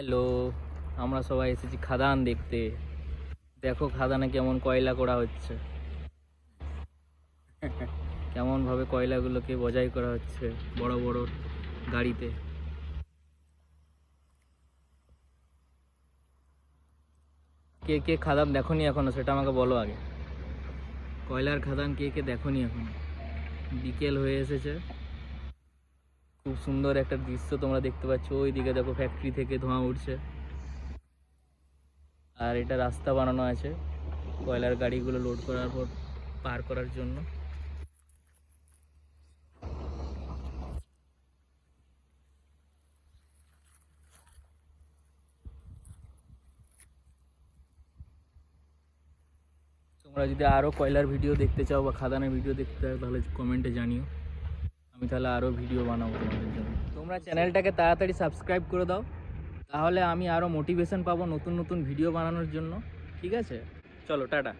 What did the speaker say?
Hello, আমরা সবাই এসেছি খাদান দেখতে। দেখো খাদানে কেমন কয়লা করা হচ্ছে। কেমন ভাবে কয়লাগুলোকে বজাই করা হচ্ছে বড় বড় গাড়িতে। কে কে খাদান দেখোনি এখনও, সেটা আমাকে বলো আগে। কয়লার খাদান কে কে দেখোনি এখনও? বিকেল হয়ে এসেছে। খুব সুন্দর একটা দৃশ্য তোমরা দেখতে পাচ্ছ। ওই দিকে দেখো ফ্যাক্টরি থেকে ধোঁয়া উঠছে। আর এটা রাস্তা বানানো আছে কয়লার গাড়িগুলো লোড করার পর পার করার জন্য। তোমরা যদি আরও কয়লার ভিডিও দেখতে চাও বা খাদানের ভিডিও দেখতে চাও, তাহলে কমেন্টে জানিও। আমি তাহলে আরও ভিডিও বানাবো তোমাদের জন্য। তোমরা চ্যানেলটাকে তাড়াতাড়ি সাবস্ক্রাইব করে দাও, তাহলে আমি আরও মোটিভেশন পাবো নতুন নতুন ভিডিও বানানোর জন্য। ঠিক আছে? চলো, টাটা।